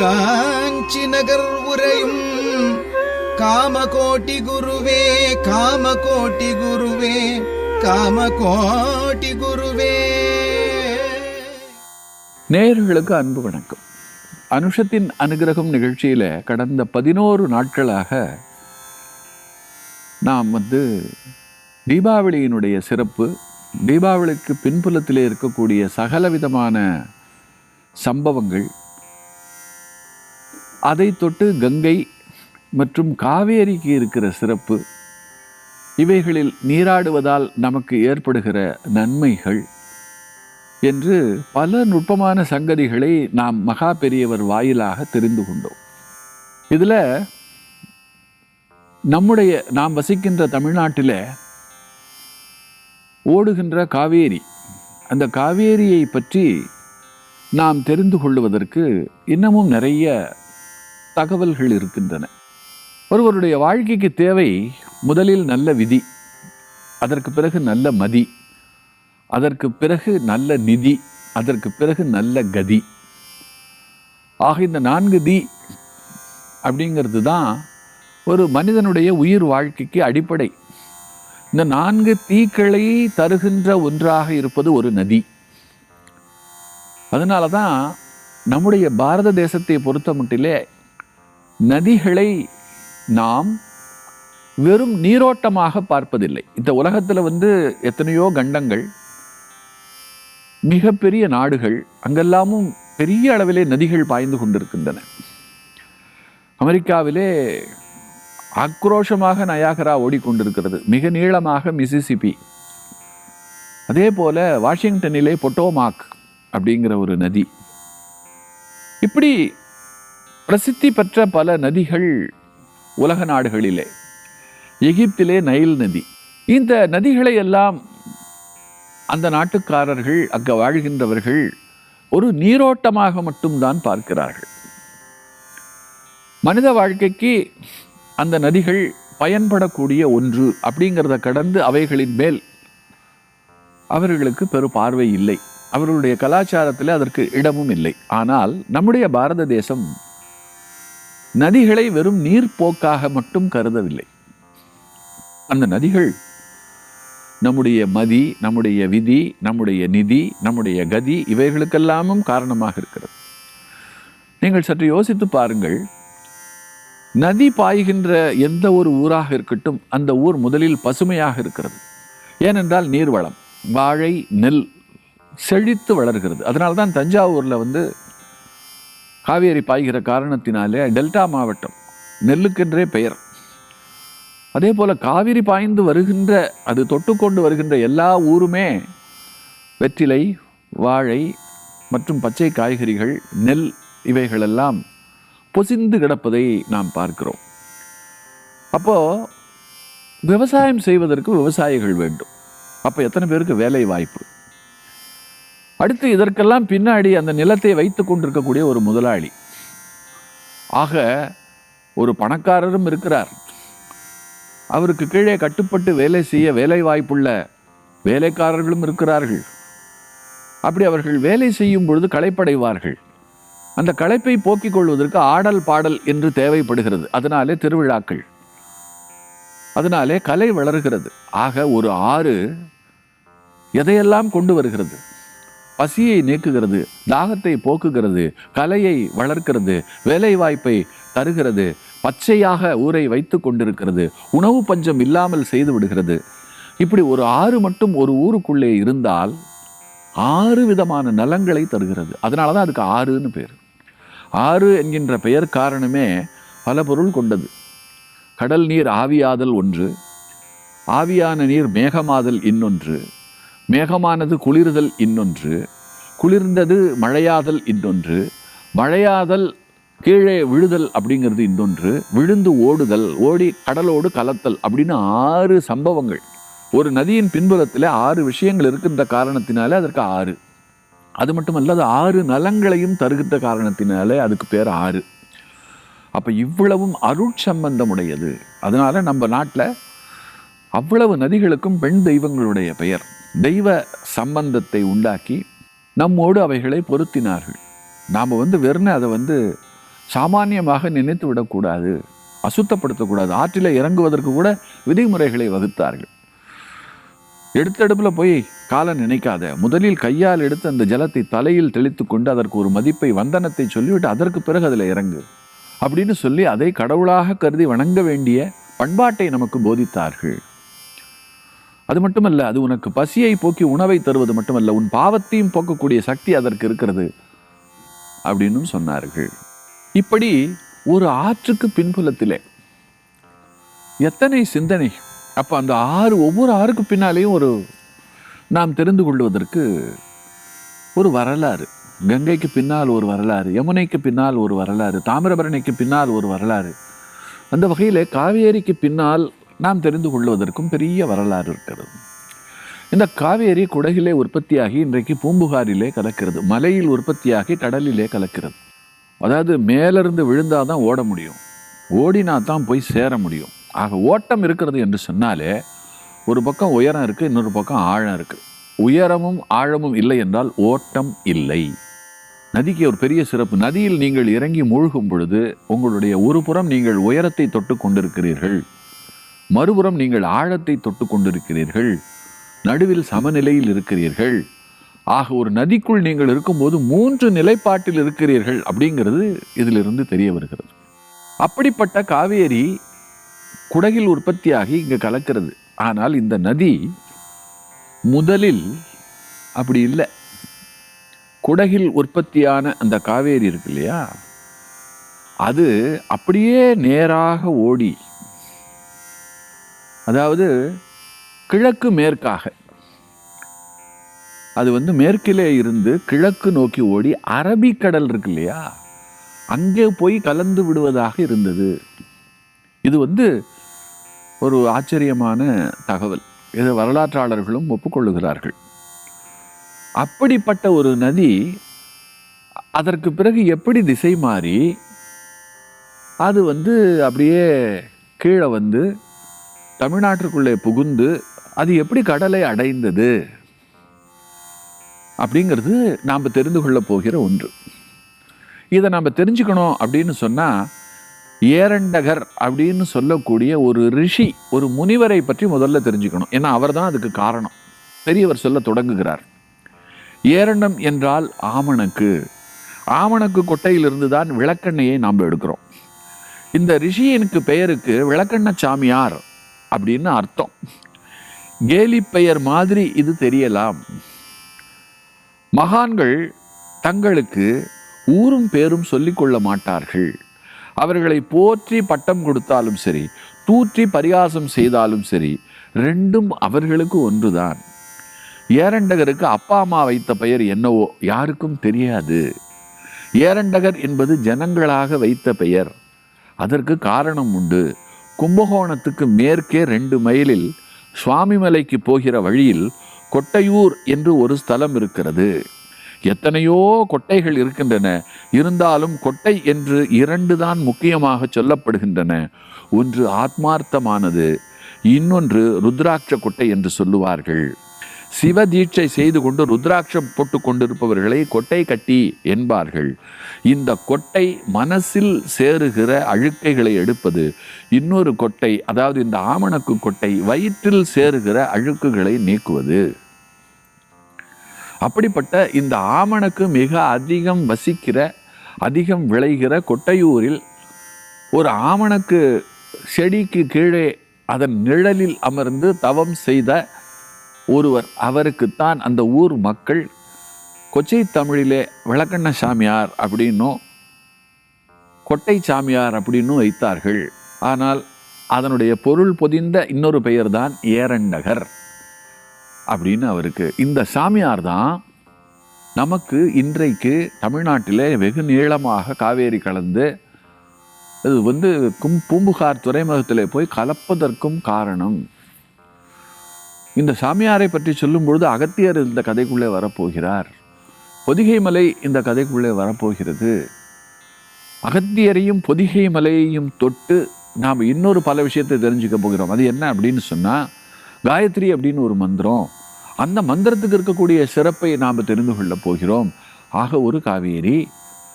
காஞ்சி நகர் உரையும் காமகோட்டி குருவே காமகோட்டி குருவே காமகோட்டி குருவே. நேயர்களுக்கு அன்பு வணக்கம். அனுஷத்தின் அனுகிரகம் நிகழ்ச்சியில் கடந்த பதினோரு நாட்களாக நாம் வந்து தீபாவளியினுடைய சிறப்பு தீபாவளிக்கு பின்புலத்திலே இருக்கக்கூடிய சகல விதமான சம்பவங்கள் அதை தொட்டு கங்கை மற்றும் காவேரிக்கு இருக்கிற சிறப்பு. இவைகளில் நீராடுவதால் நமக்கு ஏற்படுகிற நன்மைகள் என்று பல நுட்பமான சங்கதிகளை நாம் மகா பெரியவர் வாயிலாக தெரிந்து கொண்டோம். இதில் நம்முடைய நாம் வசிக்கின்ற தமிழ்நாட்டில் ஓடுகின்ற காவேரி அந்த காவேரியை பற்றி நாம் தெரிந்து கொள்வதற்கு இன்னமும் நிறைய தகவல்கள் இருக்கின்றன. ஒருவருடைய வாழ்க்கைக்கு தேவை முதலில் நல்ல விதி அதற்கு பிறகு நல்ல மதி அதற்கு பிறகு நல்ல நிதி அதற்கு பிறகு நல்ல கதி. ஆக இந்த நான்கு தி அப்படிங்கிறது தான் ஒரு மனிதனுடைய உயிர் வாழ்க்கைக்கு அடிப்படை. இந்த நான்கு தீக்களை தருகின்ற ஒன்றாக இருப்பது ஒரு நதி. அதனால தான் நம்முடைய பாரத தேசத்தை பொறுத்த மட்டிலே நதிகளை நாம் வெறும் நீரோட்டமாக பார்ப்பதில்லை. இந்த உலகத்தில் வந்து எத்தனையோ கண்டங்கள் மிகப்பெரிய நாடுகள் அங்கெல்லாமும் பெரிய அளவிலே நதிகள் பாய்ந்து கொண்டிருக்கின்றன. அமெரிக்காவிலே ஆக்ரோஷமாக நயாகரா ஓடிக்கொண்டிருக்கிறது. மிக நீளமாக மிசிசிபி. அதே போல வாஷிங்டனிலே பொட்டோமாக் அப்படிங்கிற ஒரு நதி. இப்படி பிரசித்தி பெற்ற பல நதிகள் உலக நாடுகளிலே. எகிப்திலே நைல் நதி. இந்த நதிகளை எல்லாம் அந்த நாட்டுக்காரர்கள் அங்கே வாழ்கின்றவர்கள் ஒரு நீரோட்டமாக மட்டும்தான் பார்க்கிறார்கள். மனித வாழ்க்கைக்கு அந்த நதிகள் பயன்படக்கூடிய ஒன்று அப்படிங்கிறத கடந்து அவைகளின் மேல் அவர்களுக்கு பெரு பார்வை இல்லை. அவர்களுடைய கலாச்சாரத்தில் அதற்கு இடமும் இல்லை. ஆனால் நம்முடைய பாரத தேசம் நதிகளை வெறும் நீர்ப்போக்காக மட்டும் கருதவில்லை. அந்த நதிகள் நம்முடைய மதி நம்முடைய விதி நம்முடைய நிதி நம்முடைய கதி இவைகளுக்கெல்லாமும் காரணமாக இருக்கிறது. நீங்கள் சற்று யோசித்து பாருங்கள். நதி பாய்கின்ற எந்த ஒரு ஊராக இருக்கட்டும் அந்த ஊர் முதலில் பசுமையாக இருக்கிறது. ஏனென்றால் நீர்வளம் வாழை நெல் செழித்து வளர்கிறது. அதனால தான் தஞ்சாவூரில் வந்து காவேரி பாய்கிற காரணத்தினாலே டெல்டா மாவட்டம் நெல்லுக்கென்றே பெயர். அதே போல் காவிரி பாய்ந்து வருகின்ற அது தொட்டுக்கொண்டு வருகின்ற எல்லா ஊருமே வெற்றிலை வாழை மற்றும் பச்சை காய்கறிகள் நெல் இவைகளெல்லாம் பொசிந்து கிடப்பதை நாம் பார்க்கிறோம். அப்போது விவசாயம் செய்வதற்கு விவசாயிகள் வேண்டும். அப்போ எத்தனை பேருக்கு வேலை வாய்ப்பு அடுத்து இதற்கெல்லாம் பின்னாடி அந்த நிலத்தை வைத்து கொண்டிருக்கக்கூடிய ஒரு முதலாளி. ஆக ஒரு பணக்காரரும் இருக்கிறார். அவருக்கு கீழே கட்டுப்பட்டு வேலை செய்ய வேலை வாய்ப்புள்ள வேலைக்காரர்களும் இருக்கிறார்கள். அப்படி அவர்கள் வேலை செய்யும் பொழுது களைப்படைவார்கள். அந்த களைப்பை போக்கிக் கொள்வதற்கு ஆடல் பாடல் என்று தேவைப்படுகிறது. அதனாலே திருவிழாக்கள். அதனாலே கலை வளர்கிறது. ஆக ஒரு ஆறு எதையெல்லாம் கொண்டு வருகிறது? பசியை நீக்குகிறது தாகத்தை போக்குகிறது கலையை வளர்க்கிறது வேலை வாய்ப்பை தருகிறது பச்சையாக ஊரை வைத்து கொண்டிருக்கிறது உணவு பஞ்சம் இல்லாமல் செய்து விடுகிறது. இப்படி ஒரு ஆறு மட்டும் ஒரு ஊருக்குள்ளே இருந்தால் ஆறு விதமான நலங்களை தருகிறது. அதனால தான் அதுக்கு ஆறுன்னு பேர். ஆறு என்கின்ற பெயர் காரணமே பல பொருள் கொண்டது. கடல் நீர் ஆவியாதல் ஒன்று ஆவியான நீர் மேகமாதல் இன்னொன்று மேகமானது குளிர்தல் இன்னொன்று குளிர்ந்தது மழையாதல் இன்னொன்று மழையாதல் கீழே விழுதல் அப்படிங்கிறது இன்னொன்று விழுந்து ஓடுதல் ஓடி கடலோடு கலத்தல் அப்படின்னு ஆறு சம்பவங்கள். ஒரு நதியின் பின்புலத்தில் ஆறு விஷயங்கள் இருக்கின்ற காரணத்தினாலே அதற்கு ஆறு. அது மட்டுமல்ல அது ஆறு நலங்களையும் தருகின்ற காரணத்தினாலே அதுக்கு பேர் ஆறு. அப்போ இவ்வளவும் அருட்சம்பந்தமுடையது. அதனால் நம்ம நாட்டில் அவ்வளவு நதிகளுக்கும் பெண் தெய்வங்களுடைய பெயர். தெய்வ சம்பந்தத்தை உண்டாக்கி நம்மோடு அவைகளை பொருத்தினார்கள். நாம் வந்து வெறும் அதை வந்து சாமானியமாக நினைத்து விடக்கூடாது அசுத்தப்படுத்தக்கூடாது ஆற்றில் இறங்குவதற்கு கூட விதிமுறைகளை வகுத்தார்கள். எடுத்தடுப்பில் போய் காலை நினைக்காத முதலில் கையால் எடுத்து அந்த ஜலத்தை தலையில் தெளித்து கொண்டு அதற்கு ஒரு மதிப்பை வந்தனத்தை சொல்லிவிட்டு அதற்கு பிறகு அதில் இறங்கு அப்படின்னு சொல்லி அதை கடவுளாக கருதி வணங்க வேண்டிய பண்பாட்டை நமக்கு போதித்தார்கள். அது மட்டுமல்ல அது உனக்கு பசியை போக்கி உணவை தருவது மட்டுமல்ல உன் பாவத்தையும் போக்கக்கூடிய சக்தி அதற்கு இருக்கிறது அப்படின்னு சொன்னார்கள். இப்படி ஒரு ஆற்றுக்கு பின்புலத்திலே எத்தனை சிந்தனை அப்போ அந்த ஆறு ஒவ்வொரு ஆறுக்கு பின்னாலேயும் ஒரு நாம் தெரிந்து கொள்வதற்கு ஒரு வரலாறு. கங்கைக்கு பின்னால் ஒரு வரலாறு யமுனைக்கு பின்னால் ஒரு வரலாறு தாமிரபரணிக்கு பின்னால் ஒரு வரலாறு. அந்த வகையில் காவேரிக்கு பின்னால் நாம் தெரிந்து கொள்வதற்கும் பெரிய வரலாறு இருக்கிறது. இந்த காவேரி குடகிலே உற்பத்தியாகி இன்றைக்கு பூம்புகாரிலே கலக்கிறது. மலையில் உற்பத்தியாகி கடலிலே கலக்கிறது. அதாவது மேலிருந்து விழுந்தால் தான் ஓட முடியும். ஓடினா தான் போய் சேர முடியும். ஆக ஓட்டம் இருக்கிறது என்று சொன்னாலே ஒரு பக்கம் உயரம் இருக்குது இன்னொரு பக்கம் ஆழம் இருக்குது உயரமும் ஆழமும் இல்லை என்றால் ஓட்டம் இல்லை. நதிக்கு ஒரு பெரிய சிறப்பு. நதியில் நீங்கள் இறங்கி மூழ்கும் பொழுது உங்களுடைய ஒரு புறம் நீங்கள் உயரத்தை தொட்டு கொண்டிருக்கிறீர்கள். மறுபுறம் நீங்கள் ஆழத்தை தொட்டு கொண்டிருக்கிறீர்கள் நடுவில் சமநிலையில் இருக்கிறீர்கள். ஆக ஒரு நதிக்குள் நீங்கள் இருக்கும்போது மூன்று நிலைப்பாட்டில் இருக்கிறீர்கள் அப்படிங்கிறது இதிலிருந்து தெரிய வருகிறது. அப்படிப்பட்ட காவேரி குடகில் உற்பத்தியாகி இங்கே கலக்கிறது. ஆனால் இந்த நதி முதலில் அப்படி இல்லை. குடகில் உற்பத்தியான அந்த காவேரி இருக்கு இல்லையா? அது அப்படியே நேராக ஓடி அதாவது கிழக்கு மேற்காக. அது வந்து மேற்கிலே இருந்து கிழக்கு நோக்கி ஓடி அரபிக்கடல் இருக்கு இல்லையா? அங்கே போய் கலந்து விடுவதாக இருந்தது. இது வந்து ஒரு ஆச்சரியமான தகவல். இதை வரலாற்றாளர்களும் ஒப்புக்கொள்ளுகிறார்கள். அப்படிப்பட்ட ஒரு நதி அதற்கு பிறகு எப்படி திசை மாறி அது வந்து அப்படியே கீழே வந்து தமிழ்நாட்டிற்குள்ளே புகுந்து அது எப்படி கடலை அடைந்தது அப்படிங்கிறது நாம் தெரிந்து கொள்ள போகிற ஒன்று. இதை நாம் தெரிஞ்சுக்கணும் அப்படின்னு சொன்னால் ஏரண்டகர் அப்படின்னு சொல்லக்கூடிய ஒரு ரிஷி ஒரு முனிவரை பற்றி முதல்ல தெரிஞ்சுக்கணும். ஏன்னா அவர் தான் அதுக்கு காரணம். பெரியவர் சொல்ல தொடங்குகிறார். ஏரண்டம் என்றால் ஆமணக்கு. ஆமணக்கு கொட்டையிலிருந்து தான் விளக்கெண்ணையை நாம் எடுக்கிறோம். இந்த ரிஷியனுக்கு பெயருக்கு விளக்கெண்ண சாமியார் அப்படின்னு அர்த்தம். கேலி பெயர் மாதிரி இது தெரியலாம். மகான்கள் தங்களுக்கு ஊரும் பேரும் சொல்லிக்கொள்ள மாட்டார்கள். அவர்களை போற்றி பட்டம் கொடுத்தாலும் சரி தூற்றி பரிகாசம் செய்தாலும் சரி ரெண்டும் அவர்களுக்கு ஒன்றுதான். ஏரண்டகருக்கு அப்பா அம்மா வைத்த பெயர் என்னவோ யாருக்கும் தெரியாது. ஏரண்டகர் என்பது ஜனங்களாக வைத்த பெயர். அதற்கு காரணம் உண்டு. கும்பகோணத்துக்கு மேற்கே ரெண்டு மைலில் சுவாமிமலைக்கு போகிற வழியில் கொட்டையூர் என்று ஒரு ஸ்தலம் இருக்கிறது. எத்தனையோ கொட்டைகள் இருக்கின்றன. இருந்தாலும் கொட்டை என்று இரண்டு தான் முக்கியமாக சொல்லப்படுகின்றன. ஒன்று ஆத்மார்த்தமானது இன்னொன்று ருத்ராட்ச கொட்டை என்று சொல்லுவார்கள். சிவ தீட்சை செய்து கொண்டு ருத்ராட்சம் போட்டு கொண்டிருப்பவர்களை கொட்டை கட்டி என்பார்கள். இந்த கொட்டை மனசில் சேருகிற அழுக்கைகளை எடுப்பது இன்னொரு கொட்டை அதாவது இந்த ஆமணக்கு கொட்டை வயிற்றில் சேருகிற அழுக்குகளை நீக்குவது. அப்படிப்பட்ட இந்த ஆமணக்கு மிக அதிகம் வசிக்கிற அதிகம் விளைகிற கொட்டையூரில் ஒரு ஆமணக்கு செடிக்கு கீழே அதன் நிழலில் அமர்ந்து தவம் செய்த ஒருவர் அவருக்குத்தான் அந்த ஊர் மக்கள் கொச்சை தமிழிலே விளக்கண்ண சாமியார் அப்படின்னும் கொட்டை சாமியார் அப்படின்னும் வைத்தார்கள். ஆனால் அதனுடைய பொருள் பொதிந்த இன்னொரு பெயர் தான் ஏரண்டகர் அப்படின்னு அவருக்கு. இந்த சாமியார் தான் நமக்கு இன்றைக்கு தமிழ்நாட்டிலே வெகு நீளமாக காவேரி கலந்து இது வந்து கும் பூம்புகார் துறைமுகத்தில் போய் கலப்பதற்கும் காரணம். இந்த சாமியாரை பற்றி சொல்லும் பொழுது அகத்தியர் இந்த கதைக்குள்ளே வரப்போகிறார். பொதிகை மலை இந்த கதைக்குள்ளே வரப்போகிறது. அகத்தியரையும் பொதிகை மலையையும் தொட்டு நாம் இன்னொரு பல விஷயத்தை தெரிஞ்சுக்க போகிறோம். அது என்ன அப்படின்னு சொன்னால் காயத்ரி அப்படின்னு ஒரு மந்திரம். அந்த மந்திரத்துக்கு இருக்கக்கூடிய சிறப்பை நாம் தெரிந்து கொள்ளப் போகிறோம். ஆக ஒரு காவேரி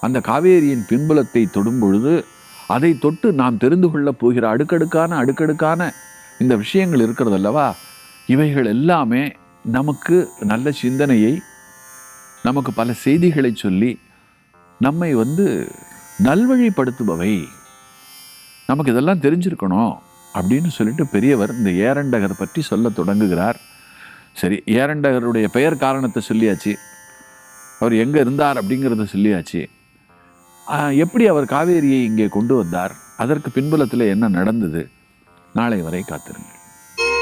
அந்த காவேரியின் பின்புலத்தை தொடும் பொழுது அதை தொட்டு நாம் தெரிந்து கொள்ளப் போகிற அடுக்கடுக்கான அடுக்கடுக்கான இந்த விஷயங்கள் இருக்கிறது அல்லவா? இவைகள் எல்லாமே நமக்கு நல்ல சிந்தனையை நமக்கு பல செய்திகளை சொல்லி நம்மை வந்து நல்வழிப்படுத்துபவை. நமக்கு இதெல்லாம் தெரிஞ்சிருக்கணும் அப்படின்னு சொல்லிட்டு பெரியவர் இந்த ஏரண்டகர் பற்றி சொல்ல தொடங்குகிறார். சரி ஏரண்டகருடைய பெயர் காரணத்தை சொல்லியாச்சு. அவர் எங்கே இருந்தார் அப்படிங்கிறத சொல்லியாச்சு. எப்படி அவர் காவேரியை இங்கே கொண்டு வந்தார்? அதற்கு பின்புலத்தில் என்ன நடந்தது? நாளை வரை காத்திருங்கள்.